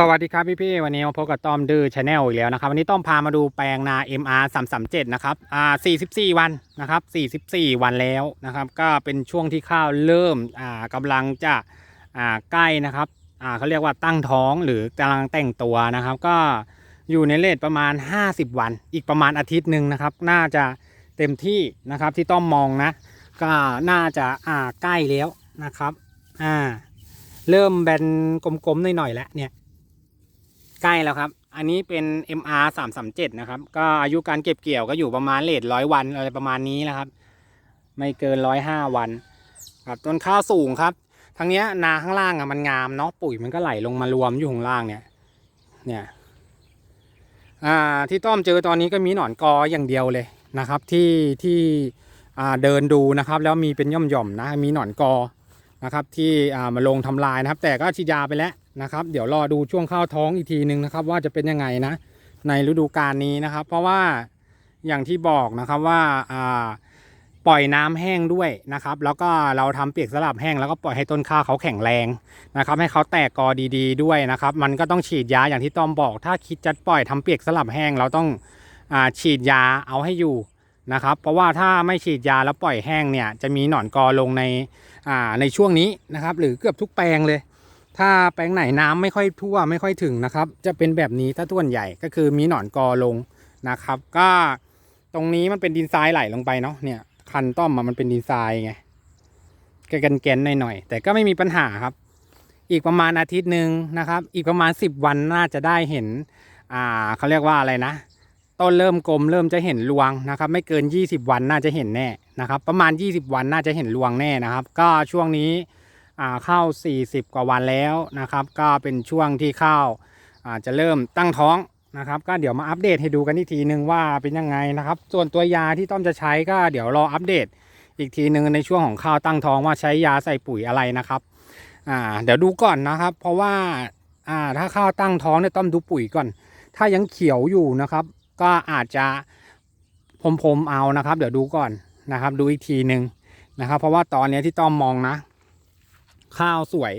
สวัสดีครับพี่พี่วันนี้มาพบกับต้อมดื้อชาแนลอีกแล้วนะครับวันนี้ต้อมพามาดูแปลงนา MR 337นะครับอ่า44 วันนะครับ44 วันแล้วนะครับ ก็เป็นช่วงที่ข้าวเริ่มอ่ากำลังจะอ่าใกล้นะครับอ่าเขาเรียกว่าตั้งท้องหรือกำลังแต่งตัวนะครับ ก็อยู่ในเลทประมาณ 50 วัน อีกประมาณอาทิตย์หนึ่งนะครับ น่าจะเต็มที่นะครับที่ต้อมมองนะ ก็น่าจะอ่าใกล้แล้วนะครับอ่าเริ่มแบนกลมๆหน่อยๆแล้วเนี่ย ใกล้แล้วครับ อันนี้เป็น MR 3 3 7 นะครับ ก็อายุการเก็บเกี่ยวก็อยู่ประมาณเลทร้อยวันอะไรประมาณนี้นะครับ ไม่เกินร้อยห้าวัน ครับต้นข้าวสูงครับทั้งเนี้ยนาข้างล่างอะมันงามเนาะปุ๋ยมันก็ไหลลงมารวมอยู่ข้างล่างเนี่ย เนี่ย อ่าที่ต้อมเจอตอนนี้ก็มีหนอนกออย่างเดียวเลยนะครับ ที่ที่อ่าเดินดูนะครับ แล้วมีเป็นย่อมๆนะมีหนอนกอนะครับ ที่อ่ามาลงทำลายนะครับ แต่ก็ฉีดยาไปแล้ว นะครับ เดี๋ยวรอดูช่วงข้าวท้องอีกทีหนึ่งนะครับ ว่าจะเป็นยังไงนะ ในฤดูกาลนี้นะครับ เพราะว่าอย่างที่บอกนะครับว่าอ่าปล่อยน้ำแห้งด้วยนะครับ แล้วก็เราทำเปียกสลับแห้งแล้วก็ปล่อยให้ต้นข้าวเขาแข็งแรงนะครับ ให้เขาแตกกอดี ๆ ด้วยนะครับ มันก็ต้องฉีดยาอย่างที่ต้อมบอก ถ้าคิดจะปล่อยทำเปียกสลับแห้งเราต้องอฉีดยาเอาให้อยู่นะครับ เพราะว่าถ้าไม่ฉีดยาแล้วปล่อยแห้งเนี่ยจะมีหนอนกอลงในในช่วงนี้นะครับ หรือเกือบทุกแปลงเลย ถ้าแปลงไหนน้ำไม่ค่อยทั่วไม่ค่อยถึงนะครับ จะเป็นแบบนี้ถ้าต้วนใหญ่ก็คือมีหนอนกอลงนะครับ ก็ตรงนี้มันเป็นดินทรายไหลลงไปเนาะเนี่ยคันต้อมมันเป็นดินทรายไงก็กันแกนหน่อยๆแต่ก็ไม่มีปัญหาครับ อีกประมาณอาทิตย์หนึ่งนะครับ อีกประมาณ 10 วันน่าจะได้เห็นอ่าเขาเรียกว่าอะไรนะต้นเริ่มกลมเริ่มจะเห็นรวงนะครับ ไม่เกิน 20 วันน่าจะเห็นแน่นะครับ ประมาณ 20 วันน่าจะเห็นรวงแน่นะครับ ก็ช่วงนี้ เข้า 40 กว่าวันแล้วนะครับ ก็เป็นช่วงที่ข้าวอ่าจะเริ่มตั้งท้องนะครับ ก็เดี๋ยวมาอัปเดตให้ดูกันอีกทีนึงว่าเป็นยังไงนะครับ ส่วนตัวยาที่ต้อมจะใช้ก็เดี๋ยวรออัปเดตอีกทีหนึ่งในช่วงของข้าวตั้งท้องว่าใช้ยาใส่ปุ๋ยอะไรนะครับอ่าเดี๋ยวดูก่อนนะครับ เพราะว่าอ่าถ้าข้าวตั้งท้องเนี่ยต้อมดูปุ๋ยก่อน ถ้ายังเขียวอยู่นะครับ ก็อาจจะพรมๆเอานะครับ เดี๋ยวดูก่อนนะครับ ดูอีกทีหนึ่งนะครับ เพราะว่าตอนนี้ที่ต้อมมองนะ ข้าวสวย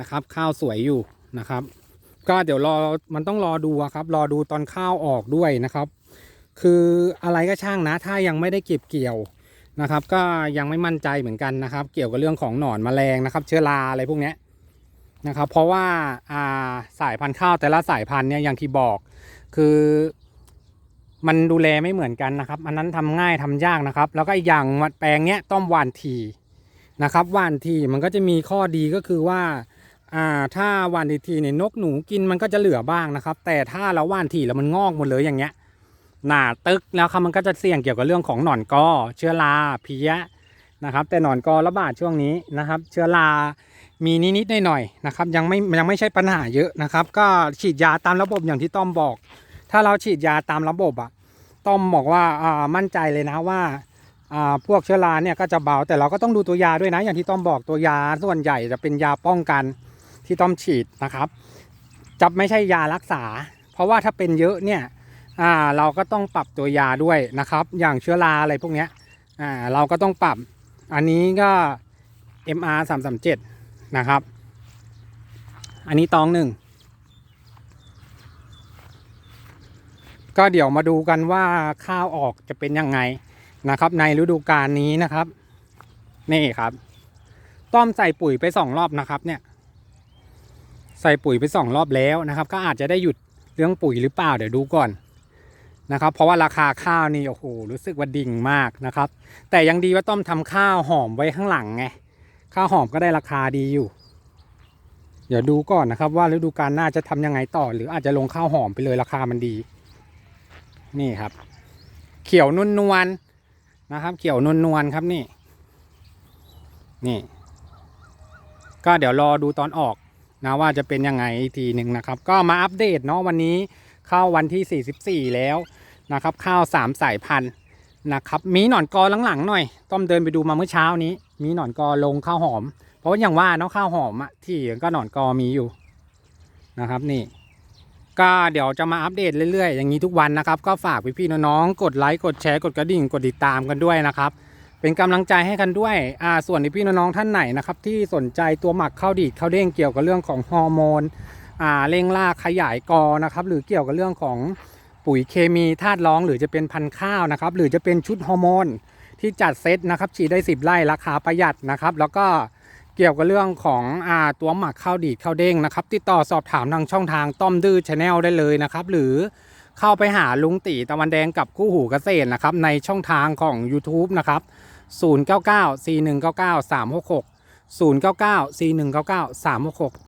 นะครับ ข้าวสวยอยู่นะครับ ก็เดี๋ยวรอมันต้องรอดูครับ รอดูตอนข้าวออกด้วยนะครับ คืออะไรก็ช่างนะ ถ้ายังไม่ได้เก็บเกี่ยวนะครับ ก็ยังไม่มั่นใจเหมือนกันนะครับ เกี่ยวกับเรื่องของหนอนแมลงนะครับ เชื้อราอะไรพวกนี้นะครับ เพราะว่าอ่าสายพันธุ์ข้าวแต่ละสายพันธุ์เนี่ยอย่างที่บอก คือมันดูแลไม่เหมือนกันนะครับ อันนั้นทำง่ายทำยากนะครับ แล้วก็อีกอย่างแปลงเนี้ยต้องหวานที นะครับว่านทีมันก็จะมีข้อดีก็คือว่าอ่าถ้าว่านทีเนี่ยนกหนูกินมันก็จะเหลือบ้างนะครับ แต่ถ้าเราว่านทีแล้วมันงอกหมดเลยอย่างเงี้ยหนาตึกแล้วครับมันก็จะเสี่ยงเกี่ยวกับเรื่องของหนอนกอเชื้อราเพี้ยนะครับ แต่หนอนกอระบาดช่วงนี้นะครับ เชื้อรามีนิดๆหน่อยๆนะครับ ยังไม่ยังไม่ใช่ปัญหาเยอะนะครับ ก็ฉีดยาตามระบบอย่างที่ต้อมบอก ถ้าเราฉีดยาตามระบบอะต้อมบอกว่าอ่ามั่นใจเลยนะว่า พวกเชื้อราเนี่ยก็จะเบาแต่เราก็ต้องดูตัวยาด้วยนะอย่างที่ต้อมบอกตัวยาส่วนใหญ่จะเป็นยาป้องกันที่ต้อมฉีดนะครับจะไม่ใช่ยารักษา เพราะว่าถ้าเป็นเยอะเนี่ยเราก็ต้องปรับตัวยาด้วยนะครับ อย่างเชื้อราอะไรพวกนี้เราก็ต้องปรับอันนี้ก็ MR 3 3 7นะครับ อันนี้ตองหนึ่งก็เดี๋ยวมาดูกันว่าข้าวออกจะเป็นยังไง นะครับ ในฤดูกาลนี้นะครับ นี่ครับ ต้อมใส่ปุ๋ยไปสองรอบนะครับ เนี่ย ใส่ปุ๋ยไปสองรอบแล้วนะครับ ก็อาจจะได้หยุดเรื่องปุ๋ยหรือเปล่าเดี๋ยวดูก่อนนะครับ เพราะว่าราคาข้าวนี่โอ้โหรู้สึกว่าดิ่งมากนะครับ แต่ยังดีว่าต้อมทำข้าวหอมไว้ข้างหลังไงข้าวหอมก็ได้ราคาดีอยู่ เดี๋ยวดูก่อนนะครับ ว่าฤดูกาลหน้าจะทำยังไงต่อ หรืออาจจะลงข้าวหอมไปเลยราคามันดี นี่ครับ เขียวนวลนวล นะครับเขียวนวลนวลๆครับนี่ นี่ ก็เดี๋ยวรอดูตอนออกนะว่าจะเป็นยังไงอีกทีหนึ่งนะครับ ก็มาอัปเดตเนาะวันนี้เข้าวันที่ 44 แล้วนะครับ ข้าว3สายพันธุ์นะครับมีหนอนกอหลังๆหน่อย ต้อมเดินไปดูมาเมื่อเช้านี้ มีหนอนกอลงข้าวหอม เพราะว่าอย่างว่าเนาะข้าวหอมอะที่ก็หนอนกอมีอยู่นะครับ นี่ ก็เดี๋ยวจะมาอัปเดตเรื่อยๆ อย่างนี้ทุกวันนะครับ ก็ฝากพี่ๆน้องๆกดไลค์กดแชร์กดกระดิ่งกดติดตามกันด้วยนะครับ เป็นกำลังใจให้กันด้วยอ่าส่วนพี่ๆน้องๆท่านไหนนะครับ ที่สนใจตัวหมักข้าวดีดข้าวเด้งเกี่ยวกับเรื่องของฮอร์โมนอ่าเร่งราขยายกอนะครับ หรือเกี่ยวกับเรื่องของปุ๋ยเคมีธาตุรอง หรือจะเป็นพันธุ์ข้าวนะครับ หรือจะเป็นชุดฮอร์โมนที่จัดเซตนะครับฉีดได้ 10 ไร่ราคาประหยัดนะครับ แล้วก็ เกี่ยวกับเรื่องของอาตัวหมักข้าวดีดข้าวเด้งนะครับ ติดต่อสอบถามทางช่องทางต้อมดื้อชาแนลได้เลยนะครับ หรือเข้าไปหาลุงตีตะวันแดงกับคู่หูเกษตรนะครับ ในช่องทางของ YouTube นะครับ 099 4199 366 099 4199 366